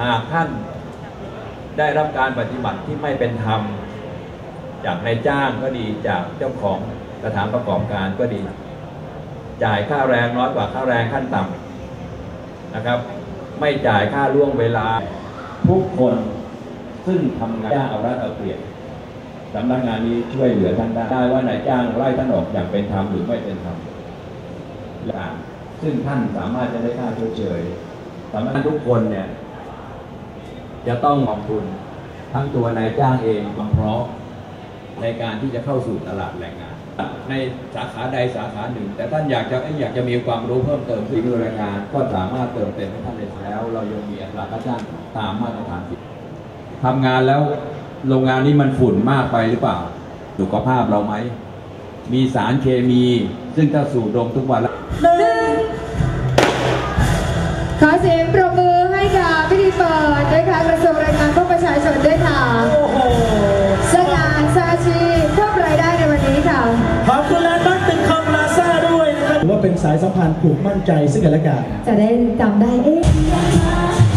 หากท่านได้รับการปฏิบัติที่ไม่เป็นธรรม จากนายจ้างก็ดีจากเจ้าของสถานประกอบการก็ดี จ่ายค่าแรงน้อยกว่าค่าแรงขั้นต่ำนะครับ ไม่จ่ายค่าล่วงเวลาทุกคนซึ่งทำงานเอารัดเอาเปรียบสำนักงานนี้ช่วยเหลือท่านได้ได้ว่านายจ้างไล่ท่านออกอย่างเป็นธรรมหรือไม่เป็นธรรมและซึ่งท่านสามารถจะได้ค่าชดเชยสำนักทุกคนเนี่ย จะต้องขอบคุณทั้งตัวนายจ้างเองความพร้อมในการที่จะเข้าสู่ตลาดแรงงาน ในสาขาใดสาขาหนึ่ง แต่ท่านอยากจะอยากจะมีความรู้เพิ่มเติมฝีมือแรงงาน ก็สามารถเติมเต็มให้ท่านได้แล้ว เรายังมีอัตราค่าจ้างตามมาตรฐานที่ทำงานแล้วโรงงานนี้มันฝุ่นมากไปหรือเปล่า สุขภาพเราไหม มีสารเคมี ซึ่งถ้าสูดดมทุกวันแล้วหนึ่งขอเสียงปรบมือ กระทรวงแรงงานเพื่อประชาชนด้วยค่ะโอ้โหสง่าซาชีเพิ่มรายได้ในวันนี้ค่ะ ขอบคุณแลนด์มาร์คตึกคอมพลาซ่าด้วยนะครับ ถือว่าเป็นสายสัมพันธ์ผูกมั่นใจซึ่งกันและกัน จะได้จำได้เอ๊ะ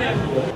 เ